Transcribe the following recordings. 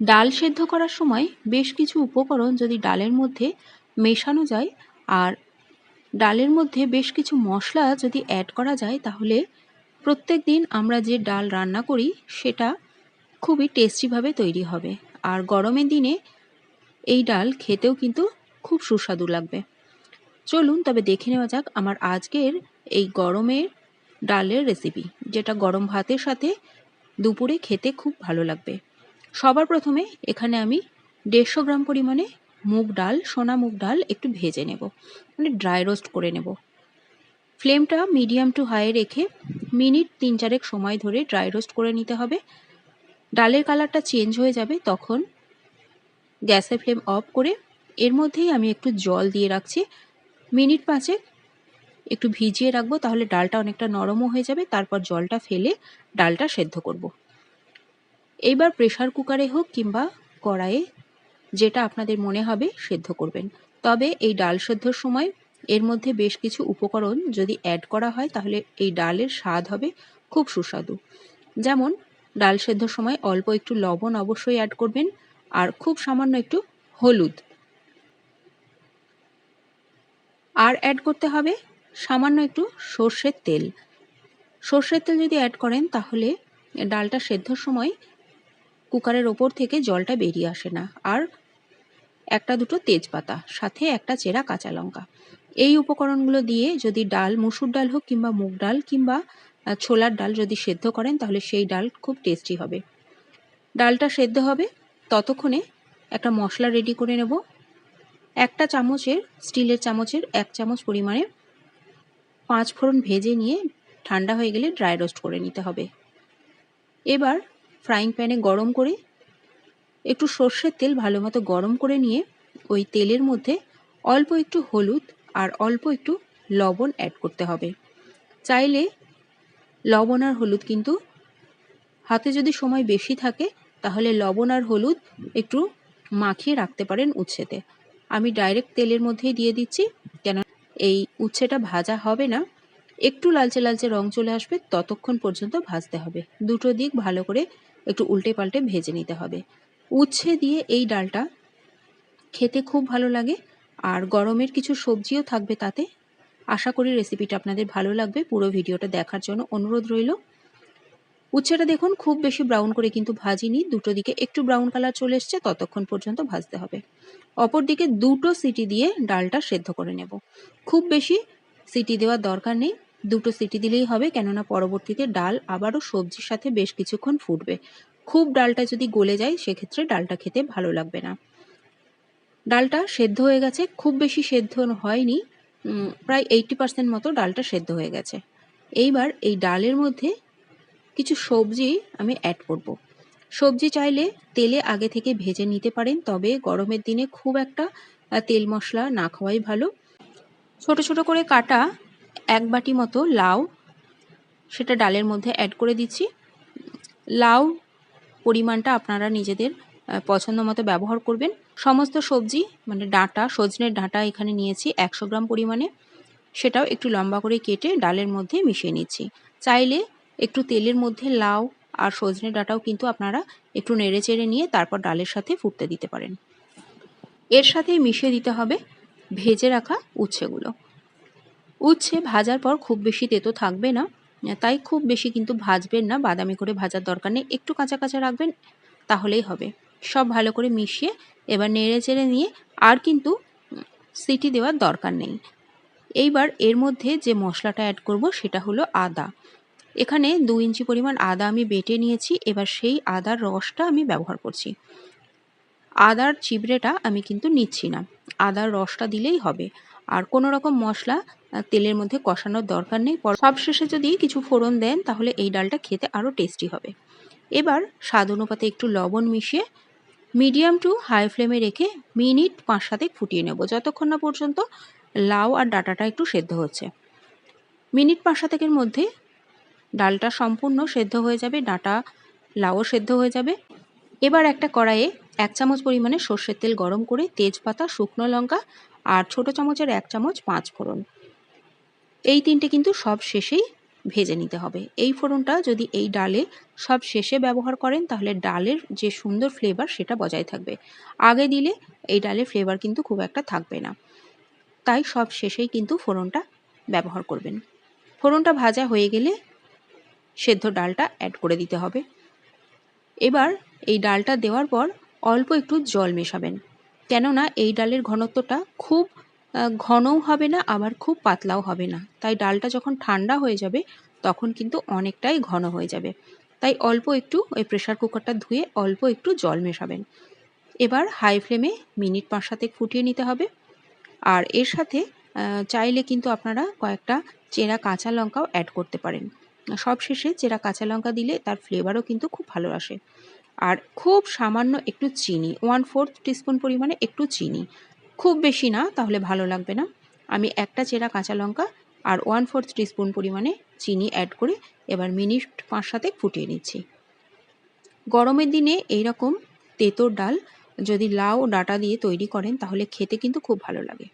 ডাল সেদ্ধ করার সময় বেশ কিছু উপকরণ যদি ডালের মধ্যে মেশানো যায়, আর ডালের মধ্যে বেশ কিছু মশলা যদি অ্যাড করা যায়, তাহলে প্রত্যেক দিন আমরা যে ডাল রান্না করি, সেটা খুবই টেস্টিভাবে তৈরি হবে। আর গরমের দিনে এই ডাল খেতেও কিন্তু খুব সুস্বাদু লাগবে। চলুন, তবে দেখে নেওয়া যাক আমার আজকের এই গরমের ডালের রেসিপি যেটা গরম ভাতের সাথে দুপুরে খেতে খুব ভালো লাগবে। সবার প্রথমে এখানে আমি দেড়শো গ্রাম পরিমাণে মুগ ডাল, সোনা মুগ ডাল একটু ভেজে নেব। মানে ড্রাই রোস্ট করে নেব। ফ্লেমটা মিডিয়াম টু হাই রেখে মিনিট তিন চারেক সময় ধরে ড্রাই রোস্ট করে নিতে হবে। ডালের কালারটা চেঞ্জ হয়ে যাবে তখন গ্যাসের ফ্লেম অফ করে এর মধ্যেই আমি একটু জল দিয়ে রাখছি। মিনিট পাঁচেক একটু ভিজিয়ে রাখব তাহলে ডালটা অনেকটা নরমও হয়ে যাবে। তারপর জলটা ফেলে ডালটা সেদ্ধ করব। এইবার প্রেশার কুকারে হোক কিংবা কড়াইয়ে, যেটা আপনাদের মনে হবে সেদ্ধ করবেন। তবে এই ডাল সেদ্ধর সময় এর মধ্যে বেশ কিছু উপকরণ যদি অ্যাড করা হয়, তাহলে এই ডালের স্বাদ হবে খুব সুস্বাদু। যেমন, ডাল সেদ্ধর সময় অল্প একটু লবণ অবশ্যই অ্যাড করবেন, আর খুব সামান্য একটু হলুদ। আর অ্যাড করতে হবে সামান্য একটু সর্ষের তেল। সর্ষের তেল যদি অ্যাড করেন, তাহলে ডালটা সেদ্ধর সময় কুকারের ওপর থেকে জলটা বেরিয়ে আসে না। আর একটা দুটো তেজপাতা, সাথে একটা চেরা কাঁচা লঙ্কা। এই উপকরণগুলো দিয়ে যদি ডাল, মুসুর ডাল হোক কিংবা মুগ ডাল কিংবা ছোলার ডাল যদি সেদ্ধ করেন, তাহলে সেই ডাল খুব টেস্টি হবে। ডালটা সেদ্ধ হবে, ততক্ষণে একটা মশলা রেডি করে নেব। একটা চামচের, স্টিলের চামচের এক চামচ পরিমাণে পাঁচ ফোড়ন ভেজে নিয়ে ঠান্ডা হয়ে গেলে ড্রাই রোস্ট করে নিতে হবে। এবার ফ্রাইং প্যানে গরম করে, একটু সর্ষের তেল ভালো মতো গরম করে নিয়ে, ওই তেলের মধ্যে অল্প একটু হলুদ আর অল্প একটু লবণ অ্যাড করতে হবে। চাইলে লবণ আর হলুদ কিন্তু হাতে যদি সময় বেশি থাকে, তাহলে লবণ আর হলুদ একটু মাখিয়ে রাখতে পারেন উচ্ছেতে। আমি ডাইরেক্ট তেলের মধ্যেই দিয়ে দিচ্ছি, কেন এই উচ্ছেটা ভাজা হবে না। একটু লালচে লালচে রং চলে আসবে, ততক্ষণ পর্যন্ত ভাজতে হবে। দুটো দিক ভালো করে একটু উল্টে পাল্টে ভেজে নিতে হবে। উচ্ছে দিয়ে এই ডালটা খেতে খুব ভালো লাগে। আর গরমের কিছু সবজিও থাকবে তাতে। আশা করি রেসিপিটা আপনাদের ভালো লাগবে। পুরো ভিডিওটা দেখার জন্য অনুরোধ রইল। উচ্ছেটা দেখুন, খুব বেশি ব্রাউন করে কিন্তু ভাজিনি। দুটো দিকে একটু ব্রাউন কালার চলে এসছে, ততক্ষণ পর্যন্ত ভাজতে হবে। অপর দিকে দুটো সিটি দিয়ে ডালটা সেদ্ধ করে নেব। খুব বেশি সিটি দেওয়ার দরকার নেই। দুটো সিটি দিলেই হবে, কেননা পরবর্তীতে ডাল আবারও সবজির সাথে বেশ কিছুক্ষণ ফুটবে। খুব ডালটা যদি গলে যায়, সেক্ষেত্রে ডালটা খেতে ভালো লাগবে না। ডালটা সেদ্ধ হয়ে গেছে, খুব বেশি সেদ্ধ হয়নি প্রায় এইটি পার্সেন্ট মতো ডালটা সেদ্ধ হয়ে গেছে। এইবার এই ডালের মধ্যে কিছু সবজি আমি অ্যাড করব। সবজি চাইলে তেলে আগে থেকে ভেজে নিতে পারেন, তবে গরমের দিনে খুব একটা তেল মশলা না খাওয়াই ভালো। ছোট ছোট করে কাটা এক বাটি মতো লাউ, সেটা ডালের মধ্যে অ্যাড করে দিচ্ছি। লাউ পরিমাণটা আপনারা নিজেদের পছন্দ মতো ব্যবহার করবেন। সমস্ত সবজি মানে ডাঁটা, সজনের ডাঁটা এখানে নিয়েছি একশো গ্রাম পরিমাণে। সেটাও একটু লম্বা করে কেটে ডালের মধ্যে মিশিয়ে নিচ্ছি। চাইলে একটু তেলের মধ্যে লাউ আর সজনে ডাঁটাও কিন্তু আপনারা একটু নেড়ে চেড়ে নিয়ে তারপর ডালের সাথে ফুটতে দিতে পারেন। এর সাথে মিশিয়ে দিতে হবে ভেজে রাখা উচ্ছেগুলো। উচ্ছে ভাজার পর খুব বেশি তেতো থাকবে না। তাই খুব বেশি কিন্তু ভাজবেন না। বাদামি করে ভাজার দরকার নেই। একটু কাঁচা কাঁচা রাখবেন, তাহলেই হবে। সব ভালো করে মিশিয়ে এবার নেড়ে চেড়ে নিয়ে আর কিন্তু সিটি দেওয়ার দরকার নেই। এইবার এর মধ্যে যে মশলাটা অ্যাড করব সেটা হলো আদা। এখানে দু ইঞ্চি পরিমাণ আদা আমি বেটে নিয়েছি। এবার সেই আদার রসটা আমি ব্যবহার করছি। আদার চিবড়েটা আমি কিন্তু নিচ্ছি না। আদার রসটা দিলেই হবে। আর কোনো রকম মশলা তেলের মধ্যে কষানোর দরকার নেই। সবশেষে যদি কিছু ফোড়ন দেন, তাহলে এই ডালটা খেতে আরও টেস্টি হবে। এবার স্বাদ অনুপাতে একটু লবণ মিশিয়ে মিডিয়াম টু হাই ফ্লেমে রেখে মিনিট পাঁচ সাতেক ফুটিয়ে নেব। যতক্ষণ না পর্যন্ত লাউ আর ডাটাটা একটু সেদ্ধ হচ্ছে। মিনিট পাঁচ সাতেকের মধ্যে ডালটা সম্পূর্ণ সেদ্ধ হয়ে যাবে, ডাঁটা, লাউও সেদ্ধ হয়ে যাবে। এবার একটা কড়াইয়ে এক চামচ পরিমাণে সর্ষের তেল গরম করে তেজপাতা, শুকনো লঙ্কা আর ছোট চামচের এক চামচ পাঁচ ফোড়ন। এই তিনটে কিন্তু সব শেষেই ভেজে নিতে হবে। এই ফোড়নটা যদি এই ডালে সব শেষে ব্যবহার করেন, তাহলে ডালের যে সুন্দর ফ্লেভার সেটা বজায় থাকবে। আগে দিলে এই ডালের ফ্লেভার কিন্তু খুব একটা থাকবে না। তাই সব শেষেই কিন্তু ফোড়নটা ব্যবহার করবেন। ফোড়নটা ভাজা হয়ে গেলে সেদ্ধ ডালটা অ্যাড করে দিতে হবে। এবার এই ডালটা দেওয়ার পর অল্প একটু জল মেশাবেন। কেননা এই ডালের ঘনত্বটা খুব ঘনও হবে না, আবার খুব পাতলাও হবে না। তাই ডালটা যখন ঠান্ডা হয়ে যাবে, তখন কিন্তু অনেকটাই ঘন হয়ে যাবে। তাই অল্প একটু ওই প্রেশার কুকারটা ধুয়ে অল্প একটু জল মেশাবেন। এবার হাই ফ্লেমে মিনিট পাঁচ সাতেক ফুটিয়ে নিতে হবে। আর এর সাথে চাইলে কিন্তু আপনারা কয়েকটা চেরা কাঁচা লঙ্কাও অ্যাড করতে পারেন। সব শেষে চেরা কাঁচা লঙ্কা দিলে তার ফ্লেভারও কিন্তু খুব ভালো আসে। আর খুব সামান্য একটু চিনি ওয়ান ফোর্থ টিস্পুন পরিমাণে একটু চিনি। খুব বেশি না, তাহলে ভালো লাগবে না। আমি একটা চেরা কাঁচা লঙ্কা আর ওয়ান ফোর্থ টিস্পুন পরিমাণে চিনি অ্যাড করে এবার মিনিট পাঁচ সাথে ফুটিয়ে নিচ্ছি। গরমের দিনে এই রকম তেঁতোর ডাল যদি লাউ ডাটা দিয়ে তৈরি করেন, তাহলে খেতে কিন্তু খুব ভালো লাগে।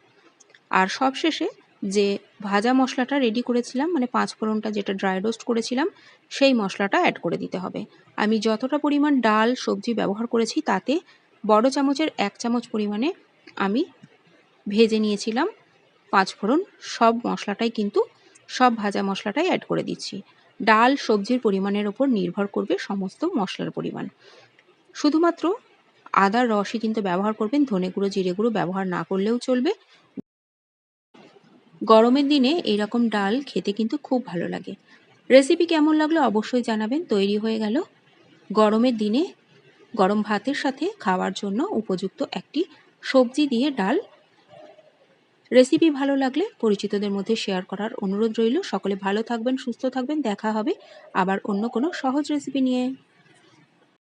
আর সবশেষে যে ভাজা মশলাটা রেডি করেছিলাম মানে পাঁচ ফোড়নটা যেটা ড্রাই রোস্ট করেছিলাম, সেই মশলাটা অ্যাড করে দিতে হবে। আমি যতটা পরিমাণ ডাল, সবজি ব্যবহার করেছি, তাতে বড় চামচের এক চামচ পরিমাণে আমি ভেজে নিয়েছিলাম পাঁচ ফোড়ন। সব মশলাটাই কিন্তু, সব ভাজা মশলাটাই অ্যাড করে দিচ্ছি। ডাল, সবজির পরিমাণের ওপর নির্ভর করবে সমস্ত মশলার পরিমাণ। শুধুমাত্র আদার রসই কিন্তু ব্যবহার করবেন, ধনে গুঁড়ো, জিরে গুঁড়ো ব্যবহার না করলেও চলবে। গরমের দিনে এইরকম ডাল খেতে কিন্তু খুব ভালো লাগে। রেসিপি কেমন লাগল অবশ্যই জানাবেন। তৈরি হয়ে গেল গরমের দিনে গরম ভাতের সাথে খাওয়ার জন্য উপযুক্ত একটি সবজি দিয়ে ডাল। রেসিপি ভালো লাগলে পরিচিতদের মধ্যে শেয়ার করার অনুরোধ রইল। সকলে ভালো থাকবেন, সুস্থ থাকবেন। দেখা হবে আবার অন্য কোনো সহজ রেসিপি নিয়ে।